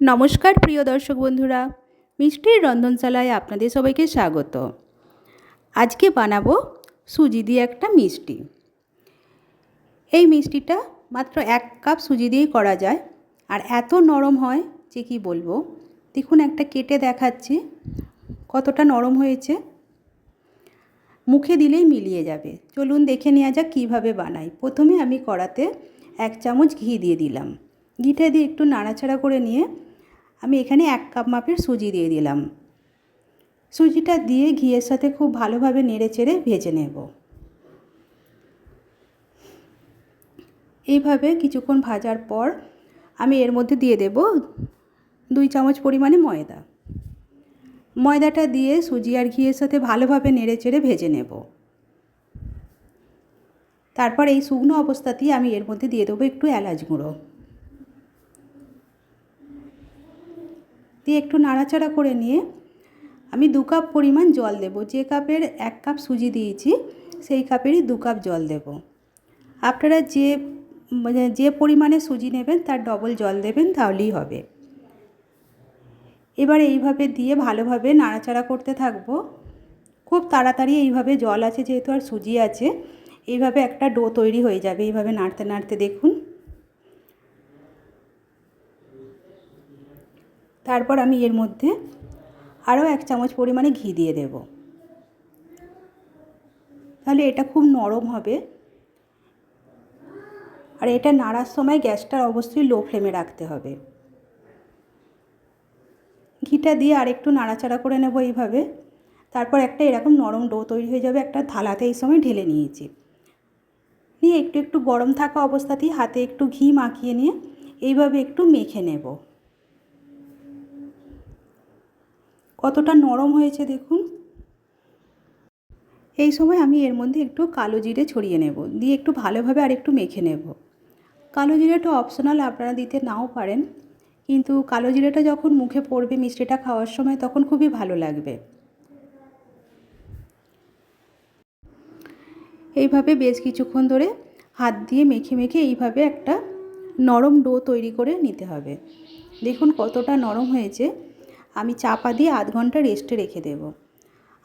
নমস্কার প্রিয় দর্শক বন্ধুরা, মিষ্টির রন্ধনশালায় আপনাদের সবাইকে স্বাগত। আজকে বানাবো সুজি দিয়ে একটা মিষ্টি। এই মিষ্টিটা মাত্র এক কাপ সুজি দিয়েই করা যায়। আর এত নরম হয় যে কি বলব, দেখুন একটা কেটে দেখাচ্ছি, কতটা নরম হয়েছে। মুখে দিলেই মিলিয়ে যাবে। চলুন দেখে নেওয়া যাক কীভাবে বানাই। প্রথমে আমি কড়াতে এক চামচ ঘি দিয়ে দিলাম। ঘিটা দিয়ে একটু নাড়াচাড়া করে নিয়ে আমি এখানে এক কাপ মাপের সুজি দিয়ে দিলাম। সুজিটা দিয়ে ঘিয়ের সাথে খুব ভালোভাবে নেড়ে চেড়ে ভেজে নেব। এইভাবে কিছুক্ষণ ভাজার পর আমি এর মধ্যে দিয়ে দেব দুই চামচ পরিমাণে ময়দা। ময়দাটা দিয়ে সুজি আর ঘিয়ের সাথে ভালোভাবে নেড়ে চেড়ে ভেজে নেব। তারপর এই শুকনো অবস্থাতেই আমি এর মধ্যে দিয়ে দেবো একটু এলাচ গুঁড়ো। দিয়ে একটু নাড়াচাড়া করে নিয়ে আমি দু কাপ পরিমাণ জল দেব। যে কাপের এক কাপ সুজি দিয়েছি, সেই কাপেরই দু কাপ জল দেব। আপনারা যে মানে যে পরিমাণে সুজি নেবেন, তার ডবল জল দেবেন, তাহলেই হবে। এবার এইভাবে দিয়ে ভালোভাবে নাড়াচাড়া করতে থাকব। খুব তাড়াতাড়ি এইভাবে জল আছে, যেহেতু আর সুজি আছে, এইভাবে একটা ডো তৈরি হয়ে যাবে। এইভাবে নাড়তে নাড়তে দেখুন তারপর আমি এর মধ্যে আরও এক চামচ পরিমাণে ঘি দিয়ে দেব। তাহলে এটা খুব নরম হবে। আর এটা নাড়ার সময় গ্যাসটার অবশ্যই লো ফ্লেমে রাখতে হবে। ঘিটা দিয়ে আরেকটু নাড়াচাড়া করে নেব এইভাবে। তারপর একটা এরকম নরম ডো তৈরি হয়ে যাবে, একটা থালাতে এই সময় ঢেলে নিয়েছি। নিয়ে একটু একটু গরম থাকা অবস্থাতেই হাতে একটু ঘি মাখিয়ে নিয়ে এইভাবে একটু মেখে নেব। কতটা নরম হয়েছে দেখুন। এই সময় আমি এর মধ্যে একটু কালো জিরে ছড়িয়ে নেব, দিয়ে একটু ভালোভাবে আর একটু মেখে নেব। কালো জিরেটা অপশনাল আপনারা দিতে নাও পারেন। কিন্তু কালো জিরেটা যখন মুখে পড়বে মিষ্টিটা খাওয়ার সময়, তখন খুবই ভালো লাগবে। এইভাবে বেশ কিছুক্ষণ ধরে হাত দিয়ে মেখে মেখে এইভাবে একটা নরম ডো তৈরি করে নিতে হবে। দেখুন কতটা নরম হয়েছে। আমি চাপা দিয়ে আধ ঘণ্টা রেস্টে রেখে দেব।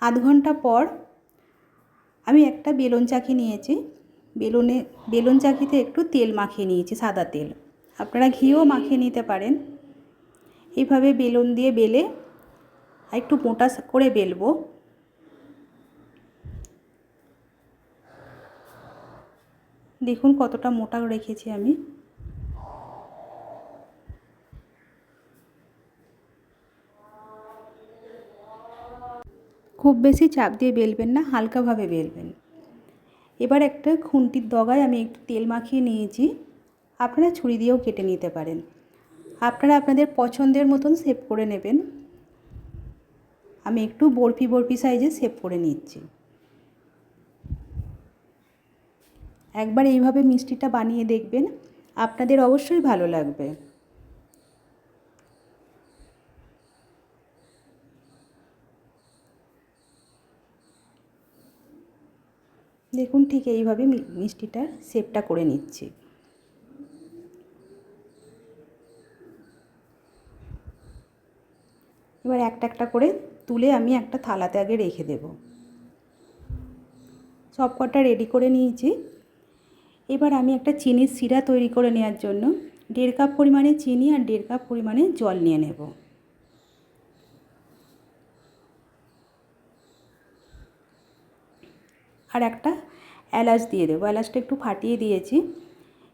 আধ ঘণ্টা পর আমি একটা বেলুন চাকি নিয়েছি। বেলুনে, বেলুন চাকিতে একটু তেল মাখিয়ে নিয়েছি, সাদা তেল। আপনারা ঘিও মাখিয়ে নিতে পারেন। এইভাবে বেলুন দিয়ে বেলে একটু মোটা করে বেলবো। দেখুন কতটা মোটা রেখেছি আমি। খুব বেশি চাপ দিয়ে বেলবেন না, হালকাভাবে বেলবেন। এবার একটা খুন্তির দগায় আমি একটু তেল মাখিয়ে নিয়েছি। আপনারা ছুরি দিয়েও কেটে নিতে পারেন। আপনারা আপনাদের পছন্দের মতন শেপ করে নেবেন। আমি একটু বরফি বরফি সাইজে সেভ করে নিচ্ছি। একবার এইভাবে মিষ্টিটা বানিয়ে দেখবেন। আপনাদের অবশ্যই ভালো লাগবে। দেখুন ঠিক এইভাবে মিষ্টিটার শেপটা করে নিচ্ছি। এবার একটা একটা করে তুলে আমি একটা থালাতে আগে রেখে দেব। সব কটা রেডি করে নিয়েছি। এবার আমি একটা চিনির শিরা তৈরি করে নেওয়ার জন্য দেড় কাপ পরিমাণে চিনি আর দেড় কাপ পরিমাণে জল নিয়ে নেব। আর একটা এলাচ দিয়ে দেবো। এলাচটা একটু ফাটিয়ে দিয়েছি।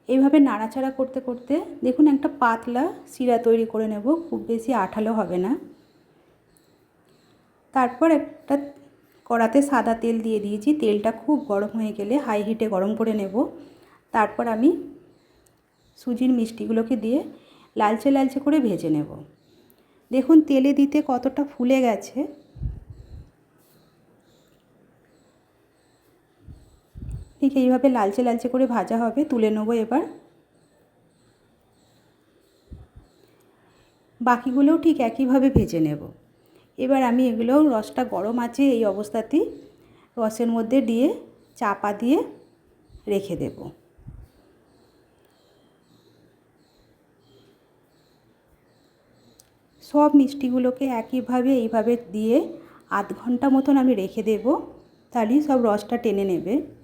এইভাবে নাড়াচাড়া করতে করতে দেখুন একটা পাতলা শিরা তৈরি করে নেব, খুব বেশি আঠালো হবে না। তারপর একটা কড়াতে সাদা তেল দিয়ে দিয়েছি। তেলটা খুব গরম হয়ে গেলে হাই হিটে গরম করে নেব। তারপর আমি সুজির মিষ্টিগুলোকে দিয়ে লালচে লালচে করে ভেজে নেব। দেখুন তেলে দিতে কতটা ফুলে গেছে। ঠিক এইভাবে লালচে লালচে করে ভাজা হবে, তুলে নেব এবার। বাকিগুলোও ঠিক একইভাবে ভেজে নেব। এবার আমি এগুলো, রসটা গরম আছে এই অবস্থাতেই, রসের মধ্যে দিয়ে চাপা দিয়ে রেখে দেবো। সব মিষ্টিগুলোকে একইভাবে, এইভাবে দিয়ে আধ ঘণ্টা মতন আমি রেখে দেব, তাহলেই সব রসটা টেনে নেবে।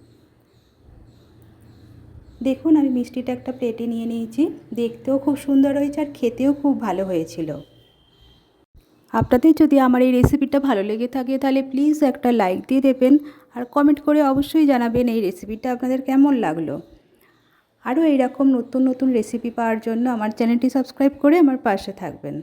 দেখুন, আমি মিষ্টিটা একটা প্লেটে নিয়ে নিয়েছি। দেখতেও খুব সুন্দর হয়েছে আর খেতেও খুব ভালো হয়েছিল। আপনাদের যদি আমার এই রেসিপিটা ভালো লেগে থাকে, তাহলে প্লিজ একটা লাইক দিয়ে দেবেন আর কমেন্ট করে অবশ্যই জানাবেন এই রেসিপিটা আপনাদের কেমন লাগল। আরও এইরকম নতুন নতুন রেসিপি পাওয়ার জন্য আমার চ্যানেলটি সাবস্ক্রাইব করে আমার পাশে থাকবেন।